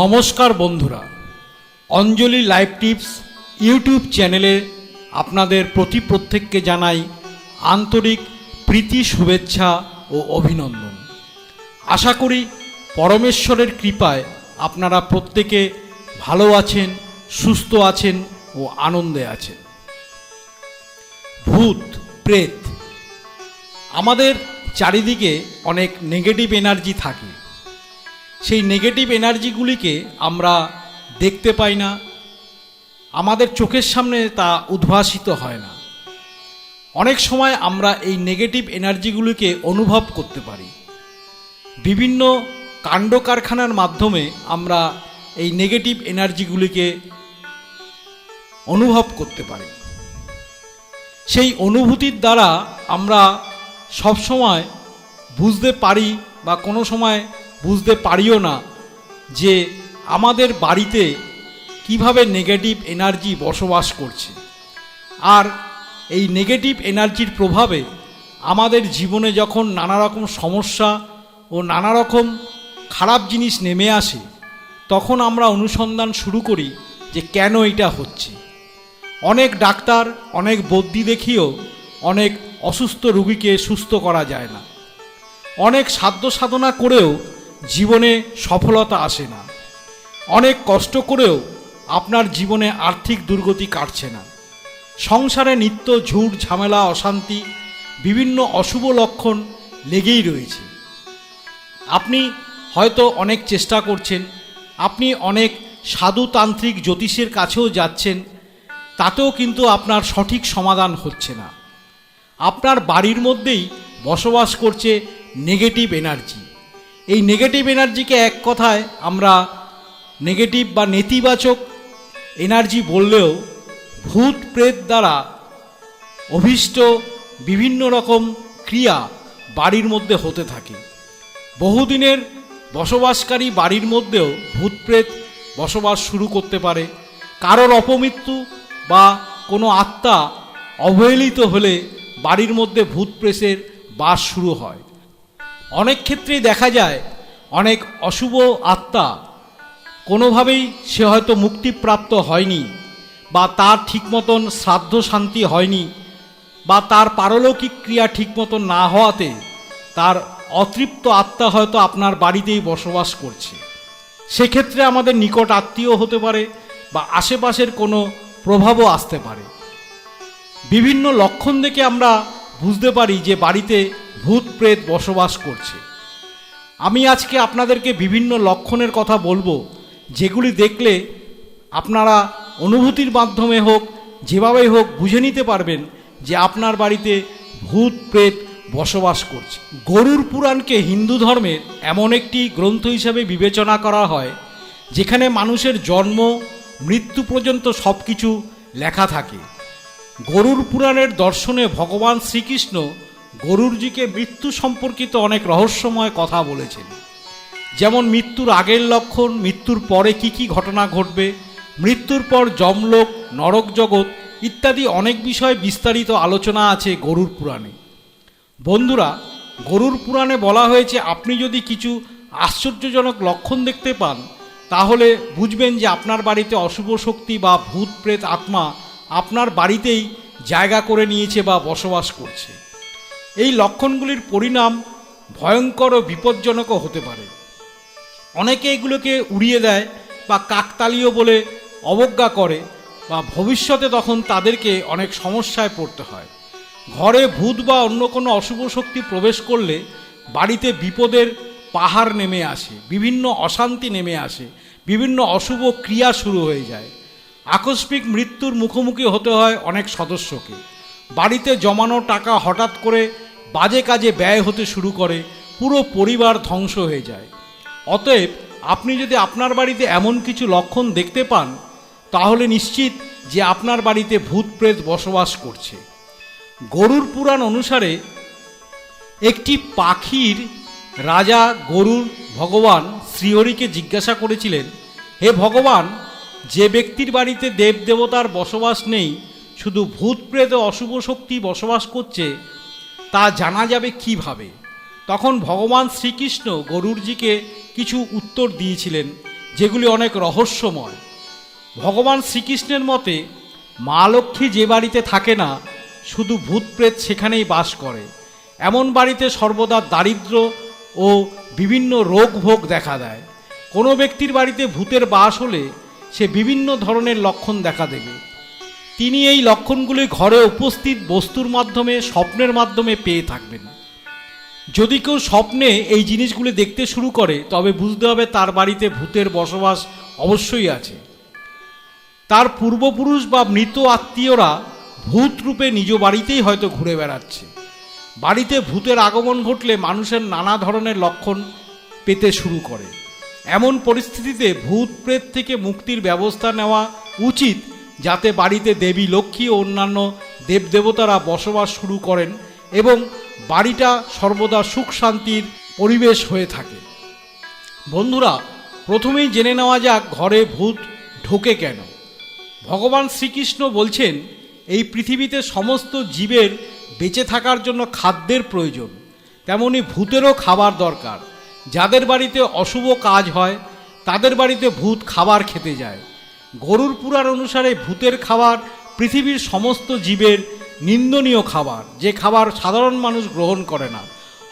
নমস্কার বন্ধুরা। অঞ্জলি live tips YouTube চ্যানেলে আপনাদের প্রতি প্রত্যেককে জানাই আন্তরিক প্রীতি, শুভেচ্ছা ও অভিনন্দন। আশা করি পরমেশ্বরের কৃপায় আপনারা প্রত্যেকে ভালো আছেন, সুস্থ আছেন ও আনন্দে আছেন। ভূত, প্রেত, আমাদের চারিদিকে অনেক নেগেটিভ এনার্জি থাকে। সেই নেগেটিভ এনার্জিগুলিকে আমরা দেখতে পাই না। আমাদের চোখের সামনে তা উদ্ভাসিত হয় না। অনেক সময় আমরা এই নেগেটিভ এনার্জিগুলিকে অনুভব করতে পারি। বিভিন্ন কাণ্ড কারখানার মাধ্যমে আমরা এই নেগেটিভ এনার্জিগুলিকে অনুভব করতে পারি। সেই অনুভূতির দ্বারা আমরা সবসময় বুঝতে পারি বা কোনো সময় বুঝতে পারিও না যে আমাদের বাড়িতে কীভাবে নেগেটিভ এনার্জি বসবাস করছে। আর এই নেগেটিভ এনার্জির প্রভাবে আমাদের জীবনে যখন নানা রকম সমস্যা ও নানা রকম খারাপ জিনিস নেমে আসে, তখন আমরা অনুসন্ধান শুরু করি যে কেন এটা হচ্ছে। অনেক ডাক্তার, অনেক বদ্যি দেখিয়েও অনেক অসুস্থ রুগীকে সুস্থ করা যায় না। অনেক সাধ্য সাধনা করেও জীবনে সফলতা আসে না। অনেক কষ্ট করেও আপনার জীবনে আর্থিক দুর্গতি কাটছে না। সংসারে নিত্য ঝুট ঝামেলা, অশান্তি, বিভিন্ন অশুভ লক্ষণ লেগেই রয়েছে। আপনি হয়তো অনেক চেষ্টা করছেন, আপনি অনেক সাধুতান্ত্রিক জ্যোতিষের কাছেও যাচ্ছেন, তাতেও কিন্তু আপনার সঠিক সমাধান হচ্ছে না। আপনার বাড়ির মধ্যেই বসবাস করছে নেগেটিভ এনার্জি এই নেগেটিভ এনার্জিকে এক কথায় আমরা নেগেটিভ বা নেতিবাচক এনার্জি বললেও ভূত প্রেত দ্বারা অভীষ্ট বিভিন্ন রকম ক্রিয়া বাড়ির মধ্যে হতে থাকে। বহুদিনের বসবাসকারী বাড়ির মধ্যেও ভূত প্রেত বসবাস শুরু করতে পারে। কারোর অপমৃত্যু বা কোনো আত্মা অবহেলিত হলে বাড়ির মধ্যে ভূত প্রেসের বাস শুরু হয়। অনেক ক্ষেত্রেই দেখা যায়, অনেক অশুভ আত্মা, কোনোভাবেই সে হয়তো মুক্তিপ্রাপ্ত হয়নি, বা তার ঠিক মতন শ্রাদ্ধ শান্তি হয়নি, বা তার পারলৌকিক ক্রিয়া ঠিক মতন না হওয়াতে তার অতৃপ্ত আত্মা হয়তো আপনার বাড়িতেই বসবাস করছে। সেক্ষেত্রে আমাদের নিকট আত্মীয় হতে পারে, বা আশেপাশের কোনো প্রভাবও আসতে পারে। বিভিন্ন লক্ষণ দেখে আমরা বুঝতে পারি যে বাড়িতে ভূত প্রেত বসবাস করছে। আমি আজকে আপনাদেরকে বিভিন্ন লক্ষণের কথা বলব, যেগুলি দেখলে আপনারা অনুভূতির মাধ্যমে হোক, যেভাবেই হোক বুঝে নিতে পারবেন যে আপনার বাড়িতে ভূত প্রেত বসবাস করছে। গরুর পুরাণকে হিন্দু ধর্মের এমন একটি গ্রন্থ হিসাবে বিবেচনা করা হয়, যেখানে মানুষের জন্ম, মৃত্যু পর্যন্ত সব কিছু লেখা থাকে। গরুর পুরাণের দর্শনে ভগবান শ্রীকৃষ্ণ গরুরজিকে মৃত্যু সম্পর্কিত অনেক রহস্যময় কথা বলেছেন। যেমন মৃত্যুর আগের লক্ষণ, মৃত্যুর পরে কি কি ঘটনা ঘটবে, মৃত্যুর পর যমলোক, নরক জগৎ ইত্যাদি অনেক বিষয়ে বিস্তারিত আলোচনা আছে গরুর পুরাণে। বন্ধুরা, গরুর পুরাণে বলা হয়েছে, আপনি যদি কিছু আশ্চর্যজনক লক্ষণ দেখতে পান, তাহলে বুঝবেন যে আপনার বাড়িতে অশুভ শক্তি বা ভূত প্রেত আত্মা আপনার বাড়িতেই জায়গা করে নিয়েছে বা বসবাস করছে। এই লক্ষণগুলির পরিণাম ভয়ঙ্কর ও বিপজ্জনকও হতে পারে। অনেকে এগুলোকে উড়িয়ে দেয় বা কাকতালীয় বলে অবজ্ঞা করে বা ভবিষ্যতে তখন তাদেরকে অনেক সমস্যায় পড়তে হয়। ঘরে ভূত বা অন্য কোনো অশুভ শক্তি প্রবেশ করলে বাড়িতে বিপদের পাহাড় নেমে আসে, বিভিন্ন অশান্তি নেমে আসে, বিভিন্ন অশুভ ক্রিয়া শুরু হয়ে যায়। আকস্মিক মৃত্যুর মুখোমুখি হতে হয় অনেক সদস্যকে। বাড়িতে জমানো টাকা হঠাৎ করে বাজে কাজে ব্যয় হতে শুরু করে, পুরো পরিবার ধ্বংস হয়ে যায়। অতএব আপনি যদি আপনার বাড়িতে এমন কিছু লক্ষণ দেখতে পান, তাহলে নিশ্চিত যে আপনার বাড়িতে ভূত প্রেত বসবাস করছে। গরুর পুরাণ অনুসারে একটি পাখির রাজা গরুর ভগবান শ্রীহরিকে জিজ্ঞাসা করেছিলেন, হে ভগবান যে ব্যক্তির বাড়িতে দেব দেবতার বসবাস নেই, শুধু ভূত প্রেত অশুভ শক্তি বসবাস করছে, তা জানা যাবে কীভাবে? তখন ভগবান শ্রীকৃষ্ণ গরুরজিকে কিছু উত্তর দিয়েছিলেন, যেগুলি অনেক রহস্যময়। ভগবান শ্রীকৃষ্ণের মতে, মা লক্ষ্মী যে বাড়িতে থাকে না, শুধু ভূত প্রেত সেখানেই বাস করে। এমন বাড়িতে সর্বদা দারিদ্র ও বিভিন্ন রোগ ভোগ দেখা দেয়। কোনো ব্যক্তির বাড়িতে ভূতের বাস হলে সে বিভিন্ন ধরনের লক্ষণ দেখা দেবে। তিনি এই লক্ষণগুলি ঘরে উপস্থিত বস্তুর মাধ্যমে, স্বপ্নের মাধ্যমে পেয়ে থাকবেন। যদি কেউ স্বপ্নে এই জিনিসগুলি দেখতে শুরু করে, তবে বুঝতে হবে তার বাড়িতে ভূতের বসবাস অবশ্যই আছে। তার পূর্বপুরুষ বা মৃত আত্মীয়রা ভূত রূপে নিজ বাড়িতেই হয়তো ঘুরে বেড়াচ্ছে। বাড়িতে ভূতের আগমন ঘটলে মানুষের নানা ধরনের লক্ষণ পেতে শুরু করে। এমন পরিস্থিতিতে ভূত প্রেত থেকে মুক্তির ব্যবস্থা নেওয়া উচিত যাতে বাড়িতে দেবী লক্ষ্মী ও অন্যান্য দেবদেবতারা বসবাস শুরু করেন এবং বাড়িটা সর্বদা সুখ শান্তির পরিবেশ হয়ে থাকে। বন্ধুরা, প্রথমেই জেনে নেওয়া যাক ঘরে ভূত ঢোকে কেন। ভগবান শ্রীকৃষ্ণ বলছেন, এই পৃথিবীতে সমস্ত জীবের বেঁচে থাকার জন্য খাদ্যের প্রয়োজন, তেমনি ভূতেরও খাবার দরকার। যাদের বাড়িতে অশুভ কাজ হয়, তাদের বাড়িতে ভূত খাবার খেতে যায়। গরুর পুরাণ অনুসারে ভূতের খাবার পৃথিবীর সমস্ত জীবের নিন্দনীয় খাবার, যে খাবার সাধারণ মানুষ গ্রহণ করে না।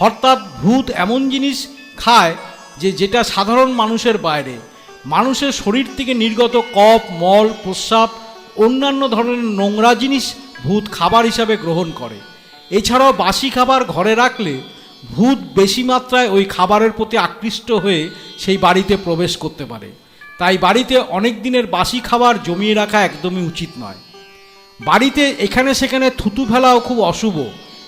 অর্থাৎ ভূত এমন জিনিস খায় যে যেটা সাধারণ মানুষের বাইরে। মানুষের শরীর থেকে নির্গত কপ মল, প্রস্রাব, অন্যান্য ধরনের নোংরা জিনিস ভূত খাবার হিসাবে গ্রহণ করে। এছাড়াও বাসি খাবার ঘরে রাখলে ভূত বেশি মাত্রায় ওই খাবারের প্রতি আকৃষ্ট হয়ে সেই বাড়িতে প্রবেশ করতে পারে। তাই বাড়িতে অনেক দিনের বাসি খাবার জমিয়ে রাখা একদমই উচিত নয়। বাড়িতে এখানে সেখানে থুতু ফেলাও খুব অশুভ।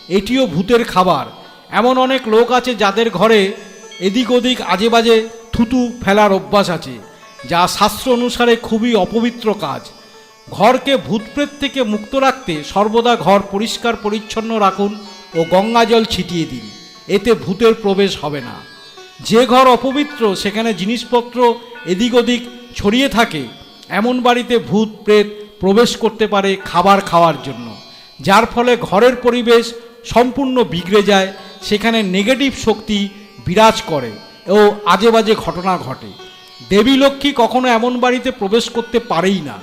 এটিও ভূতের খাবার। এমন অনেক লোক আছে যাদের ঘরে এদিক ওদিক আজে বাজে থুতু ফেলার অভ্যাস আছে, যা শাস্ত্র অনুসারে খুবই অপবিত্র কাজ। ঘরকে ভূতপ্রেত থেকে মুক্ত রাখতে সর্বদা ঘর পরিষ্কার পরিচ্ছন্ন রাখুন ও গঙ্গা জল ছিটিয়ে দিন। এতে ভূতের প্রবেশ হবে না। যে ঘর অপবিত্র, সেখানে জিনিসপত্র এদিক ওদিক ছড়িয়ে থাকে। এমন বাড়িতে ভূত, প্রেত প্রবেশ করতে পারে খাবার খাওয়ার জন্য। যার ফলে ঘরের পরিবেশ সম্পূর্ণ বিগড়ে যায়, সেখানে নেগেটিভ শক্তি বিরাজ করে ও আজে বাজে ঘটনা ঘটে। দেবী লক্ষ্মী কখনো এমন বাড়িতে প্রবেশ করতে পারেই না।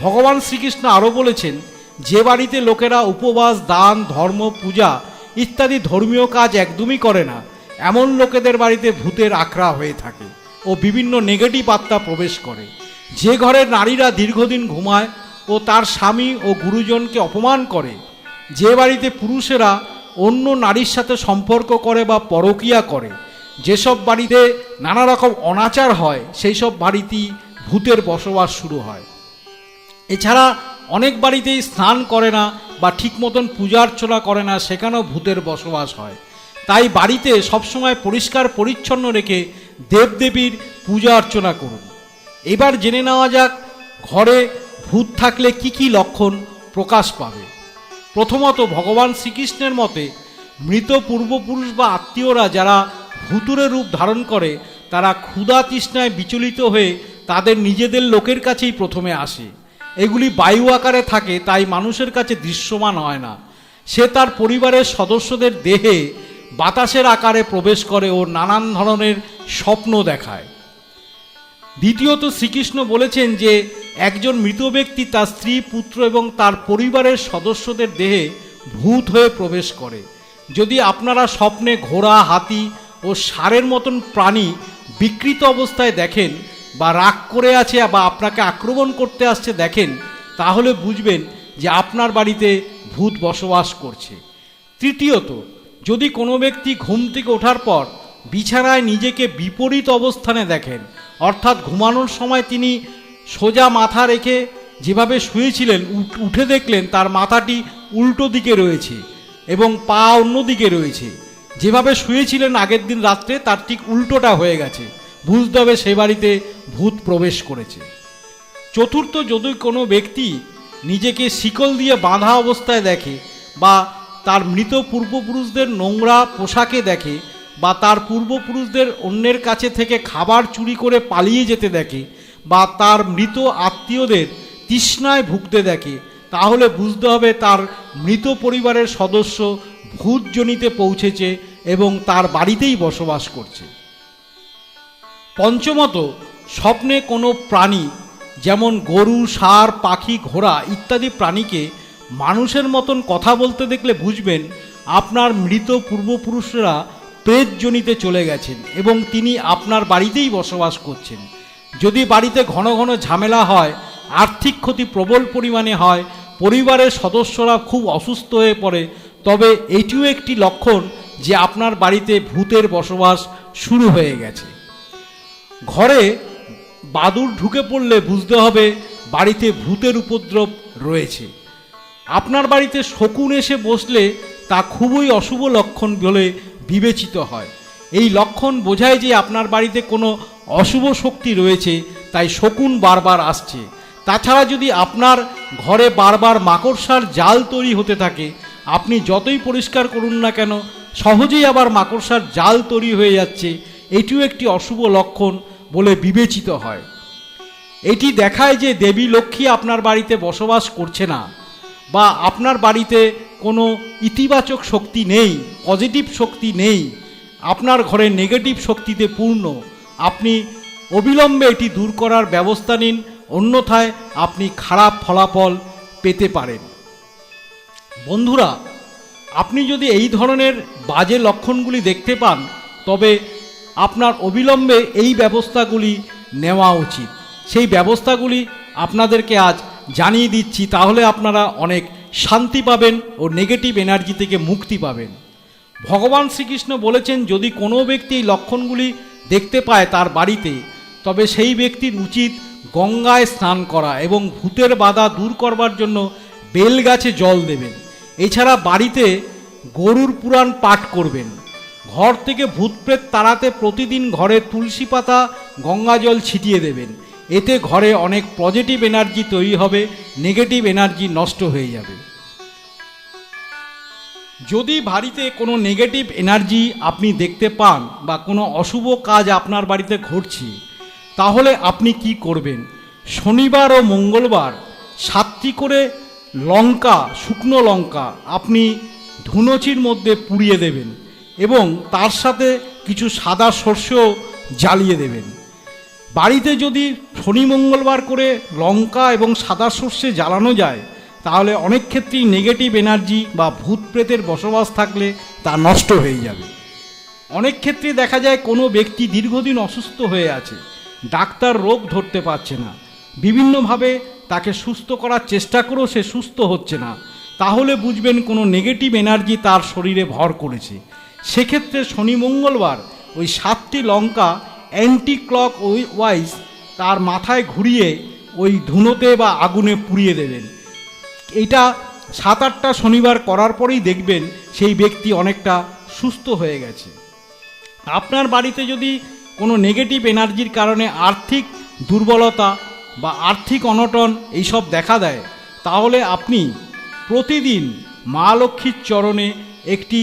ভগবান শ্রীকৃষ্ণ আরও বলেছেন, যে বাড়িতে লোকেরা উপবাস, দান, ধর্ম, পূজা ইত্যাদি ধর্মীয় কাজ একদমই করে না। এমন লোকেদের বাড়িতে ভূতের আখড়া হয়ে থাকে ও বিভিন্ন নেগেটিভ আত্মা প্রবেশ করে। যে ঘরের নারীরা দীর্ঘদিন ঘুমায় ও তার স্বামী ও গুরুজনকে অপমান করে, যে বাড়িতে পুরুষেরা অন্য নারীর সাথে সম্পর্ক করে বা পরকিয়া করে, যেসব বাড়িতে নানা রকম অনাচার হয় সেই সব বাড়িতেই ভূতের বসবাস শুরু হয়। এছাড়া অনেক বাড়িতেই স্নান করে না বা ঠিক মতন পূজা অর্চনা করে না, সেখানেও ভূতের বসবাস হয়। তাই বাড়িতে সবসময় পরিষ্কার পরিচ্ছন্ন রেখে দেবদেবীর পূজা অর্চনা করুন। এবার জেনে নেওয়া যাক, ঘরে ভূত থাকলে কি কি লক্ষণ প্রকাশ পাবে। প্রথমত, ভগবান শ্রীকৃষ্ণের মতে, মৃত পূর্বপুরুষ বা আত্মীয়রা যারা ভূতুরে রূপ ধারণ করে, তারা ক্ষুধা তৃষ্ণায় বিচলিত হয়ে তাদের নিজেদের লোকের কাছেই প্রথমে আসে। এগুলি বায়ু আকারে থাকে, তাই মানুষের কাছে দৃশ্যমান হয় না। সে তার পরিবারের সদস্যদের দেহে বাতাসের আকারে প্রবেশ করে ও নানান ধরনের স্বপ্ন দেখায়। দ্বিতীয়ত শ্রীকৃষ্ণ বলেছেন যে, একজন মৃত ব্যক্তি তার স্ত্রী, পুত্র এবং তার পরিবারের সদস্যদের দেহে ভূত হয়ে প্রবেশ করে। যদি আপনারা স্বপ্নে ঘোড়া, হাতি ও ষাঁড়ের মতন প্রাণী বিকৃত অবস্থায় দেখেন বা রাগ করে আছে বা আপনাকে আক্রমণ করতে আসছে দেখেন, তাহলে বুঝবেন যে আপনার বাড়িতে ভূত বসবাস করছে। তৃতীয়ত, যদি কোনো ব্যক্তি ঘুম থেকে ওঠার পর বিছানায় নিজেকে বিপরীত অবস্থানে দেখেন, অর্থাৎ ঘুমানোর সময় তিনি সোজা মাথা রেখে যেভাবে শুয়েছিলেন, উঠ- দেখলেন তার মাথাটি উল্টো দিকে রয়েছে এবং পা অন্য দিকে রয়েছে। যেভাবে শুয়েছিলেন আগের দিন রাত্রে, তার ঠিক উল্টোটা হয়ে গেছে। বুঝতে হবে সে বাড়িতে ভূত প্রবেশ করেছে। চতুর্থ যদি কোনো ব্যক্তি নিজেকে শিকল দিয়ে বাঁধা অবস্থায় দেখে বা তার মৃত পূর্বপুরুষদের নোংরা পোশাকে দেখে বা তার পূর্বপুরুষদের অন্যের কাছে থেকে খাবার চুরি করে পালিয়ে যেতে দেখে বা তার মৃত আত্মীয়দের তৃষ্ণায় ভুগতে দেখে, তাহলে বুঝতে হবে তার মৃত পরিবারের সদস্য ভূতজনিতে পৌঁছেছে এবং তার বাড়িতেই বসবাস করছে। পঞ্চমত, স্বপ্নে কোনো প্রাণী, যেমন গরু, সার, পাখি, ঘোড়া ইত্যাদি প্রাণীকে মানুষের মতন কথা বলতে দেখলে বুঝবেন আপনার মৃত পূর্বপুরুষরা প্রেতজনিতে চলে গেছেন এবং তিনি আপনার বাড়িতেই বসবাস করছেন। যদি বাড়িতে ঘন ঘন ঝামেলা হয়, আর্থিক ক্ষতি প্রবল পরিমাণে হয়, পরিবারের সদস্যরা খুব অসুস্থ হয়ে পড়ে, তবে এটিও একটি লক্ষণ যে আপনার বাড়িতে ভূতের বসবাস শুরু হয়ে গেছে। ঘরে বাদুর ঢুকে পড়লে বুঝতে হবে বাড়িতে ভূতের উপদ্রব রয়েছে। আপনার বাড়িতে শকুন এসে বসলে তা খুবই অশুভ লক্ষণ বলে বিবেচিত হয়। এই লক্ষণ বোঝায় যে আপনার বাড়িতে কোনো অশুভ শক্তি রয়েছে, তাই শকুন বারবার আসছে। তাছাড়া যদি আপনার ঘরে বারবার মাকড়সার জাল তৈরি হতে থাকে, আপনি যতই পরিষ্কার করুন না কেন, সহজেই আবার মাকড়সার জাল তৈরি হয়ে যাচ্ছে এটিও একটি অশুভ লক্ষণ বলে বিবেচিত হয়। এটি দেখায় যে দেবী লক্ষ্মী আপনার বাড়িতে বসবাস করছে না বা আপনার বাড়িতে কোনো ইতিবাচক শক্তি নেই, পজিটিভ শক্তি নেই, আপনার ঘরে নেগেটিভ শক্তিতে পূর্ণ, আপনি অবিলম্বে এটি দূর করার ব্যবস্থা নিন, অন্যথায় আপনি খারাপ ফলাফল পেতে পারেন। বন্ধুরা, আপনি যদি এই ধরনের বাজে লক্ষণগুলি দেখতে পান, তবে আপনার অবিলম্বে এই ব্যবস্থাগুলি নেওয়া উচিত। সেই ব্যবস্থাগুলি আপনাদেরকে আজ জানিয়ে দিচ্ছি, তাহলে আপনারা অনেক শান্তি পাবেন ও নেগেটিভ এনার্জি থেকে মুক্তি পাবেন। ভগবান শ্রীকৃষ্ণ বলেছেন, যদি কোনো ব্যক্তি এই লক্ষণগুলি দেখতে পায় তার বাড়িতে, তবে সেই ব্যক্তির উচিত গঙ্গায় স্নান করা এবং ভূতের বাধা দূর করবার জন্য বেল গাছে জল দেবেন। এছাড়া বাড়িতে গরুর পুরাণ পাঠ করবেন। ঘর থেকে ভূতপ্রেত তাড়াতে প্রতিদিন ঘরে তুলসী পাতা, গঙ্গা জল ছিটিয়ে দেবেন। এতে ঘরে অনেক পজিটিভ এনার্জি তৈরি হবে নেগেটিভ এনার্জি নষ্ট হয়ে যাবে। যদি বাড়িতে কোনো নেগেটিভ এনার্জি আপনি দেখতে পান বা কোনো অশুভ কাজ আপনার বাড়িতে ঘটছে, তাহলে আপনি কি করবেন? শনিবার ও মঙ্গলবার সাতটি করে লঙ্কা, শুকনো লঙ্কা আপনি ধুনোচির মধ্যে পুড়িয়ে দেবেন। এবং তার সাথে কিছু সাদা সর্ষেও জ্বালিয়ে দেবেন। বাড়িতে যদি শনি মঙ্গলবার করে লঙ্কা এবং সাদা সর্ষে জ্বালানো যায়, তাহলে অনেক ক্ষেত্রেই নেগেটিভ এনার্জি বা ভূত প্রেতের বসবাস থাকলে তা নষ্ট হয়ে যাবে। অনেক ক্ষেত্রে দেখা যায় কোনো ব্যক্তি দীর্ঘদিন অসুস্থ হয়ে আছে, ডাক্তার রোগ ধরতে পারছে না, বিভিন্নভাবে তাকে সুস্থ করার চেষ্টা করেও সে সুস্থ হচ্ছে না। তাহলে বুঝবেন কোনো নেগেটিভ এনার্জি তার শরীরে ভর করেছে। সেক্ষেত্রে শনি মঙ্গলবার ওই সাতটি লঙ্কা অ্যান্টি ক্লক ওয়াইজ তার মাথায় ঘুরিয়ে ওই ধুনোতে বা আগুনে পুড়িয়ে দেবেন। এটা সাত আটটা শনিবার করার পরেই দেখবেন সেই ব্যক্তি অনেকটা সুস্থ হয়ে গেছে। আপনার বাড়িতে যদি কোনো নেগেটিভ এনার্জির কারণে আর্থিক দুর্বলতা বা আর্থিক অনটন এইসব দেখা দেয়, তাহলে আপনি প্রতিদিন মা লক্ষ্মীর চরণে একটি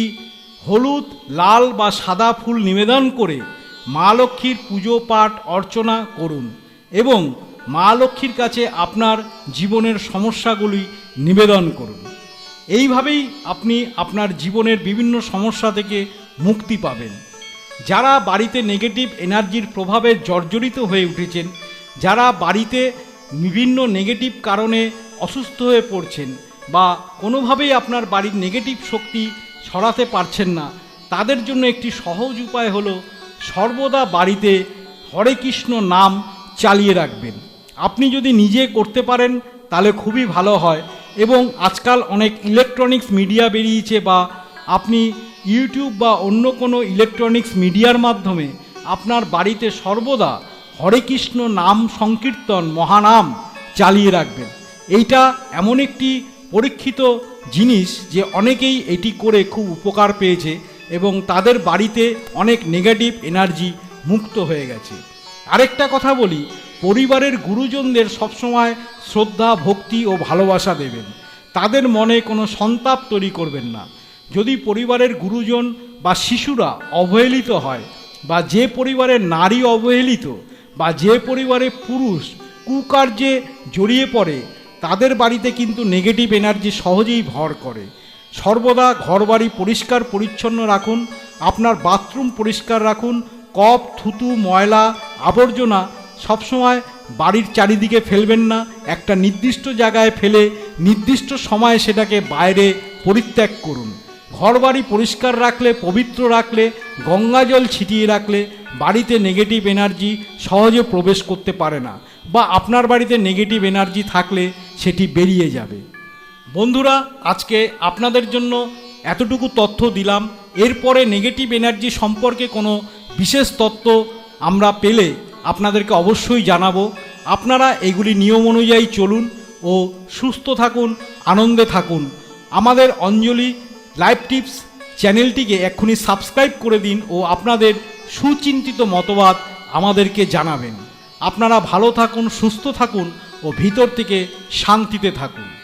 হলুদ, লাল বা সাদা ফুল নিবেদন করে মা লক্ষ্মীর পুজো, পাঠ, অর্চনা করুন এবং মা লক্ষ্মীর কাছে আপনার জীবনের সমস্যাগুলি নিবেদন করুন। এইভাবেই আপনি আপনার জীবনের বিভিন্ন সমস্যা থেকে মুক্তি পাবেন। যারা বাড়িতে নেগেটিভ এনার্জির প্রভাবে জর্জরিত হয়ে উঠেছেন, যারা বাড়িতে বিভিন্ন নেগেটিভ কারণে অসুস্থ হয়ে পড়ছেন বা কোনোভাবেই আপনার বাড়ির নেগেটিভ শক্তি সরাতে পারছেন না। তাদের জন্য একটি সহজ উপায় হলো সর্বদা বাড়িতে হরে কৃষ্ণ নাম চালিয়ে রাখবেন। আপনি যদি নিজে করতে পারেন, তাহলে খুবই ভালো হয়। এবং আজকাল অনেক ইলেকট্রনিক্স মিডিয়া বেরিয়েছে বা আপনি ইউটিউব বা অন্য কোনো ইলেকট্রনিক্স মিডিয়ার মাধ্যমে আপনার বাড়িতে সর্বদা হরে কৃষ্ণ নাম সংকীর্তন মহানাম চালিয়ে রাখবেন। এইটা এমন একটি পরীক্ষিত জিনিস যে অনেকেই এটি করে খুব উপকার পেয়েছে এবং তাদের বাড়িতে অনেক নেগেটিভ এনার্জি মুক্ত হয়ে গেছে। আরেকটা কথা বলি, পরিবারের গুরুজনদের সবসময় শ্রদ্ধা, ভক্তি ও ভালোবাসা দেবেন। তাদের মনে কোনো সন্তাপ তৈরি করবেন না। যদি পরিবারের গুরুজন বা শিশুরা অবহেলিত হয় বা যে পরিবারের নারী অবহেলিত বা যে পরিবারে পুরুষ কুকার্যে জড়িয়ে পড়ে তাদের বাড়িতে কিন্তু নেগেটিভ এনার্জি সহজেই ভর করে। সর্বদা ঘরবাড়ি পরিষ্কার পরিচ্ছন্ন রাখুন, আপনার বাথরুম পরিষ্কার রাখুন, কপ, থুতু, ময়লা, আবর্জনা সবসময় বাড়ির চারিদিকে ফেলবেন না। একটা নির্দিষ্ট জায়গায় ফেলে নির্দিষ্ট সময়ে সেটাকে বাইরে পরিত্যাগ করুন। ঘরবাড়ি পরিষ্কার রাখলে, পবিত্র রাখলে গঙ্গাজল ছিটিয়ে রাখলে বাড়িতে নেগেটিভ এনার্জি সহজে প্রবেশ করতে পারে না। বা আপনার বাড়িতে নেগেটিভ এনার্জি থাকলে সেটি বেরিয়ে যাবে। বন্ধুরা, আজকে আপনাদের জন্য এতটুকু তথ্য দিলাম। এরপরে নেগেটিভ এনার্জি সম্পর্কে কোনো বিশেষ তত্ত্ব আমরা পেলে আপনাদেরকে অবশ্যই জানাব। আপনারা এগুলি নিয়ম অনুযায়ী চলুন ও সুস্থ থাকুন, আনন্দে থাকুন। আমাদের অঞ্জলি লাইভ টিপস চ্যানেলটিকে এক্ষুনি সাবস্ক্রাইব করে দিন ও আপনাদের সুচিন্তিত মতবাদ আমাদেরকে জানাবেন। আপনারা ভালো থাকুন, সুস্থ থাকুন ও ভিতর থেকে শান্তিতে থাকুন।